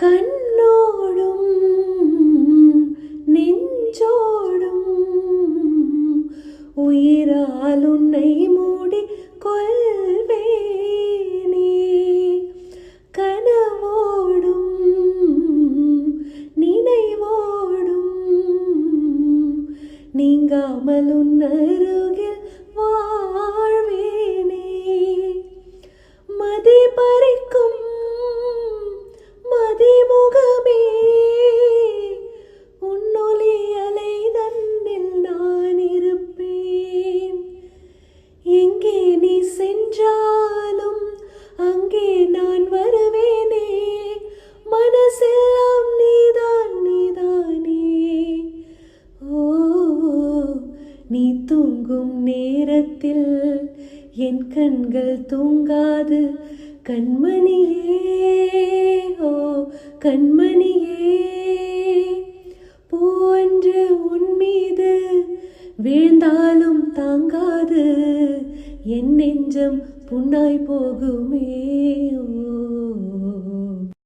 கண்ணோடும் நெஞ்சோடும் உயிரால் உன்னை மூடி கொள்வேனே கனவோடும் நினைவோடும் நீங்காமல் உன் அருகில் நீ தூங்கும் நேரத்தில் என் கண்கள் தூங்காது. கண்மணியே ஓ கண்மணியே போன்று உன் மீது வீழ்ந்தாலும் தாங்காது. என் நெஞ்சம் புண்ணாய் போகுமே.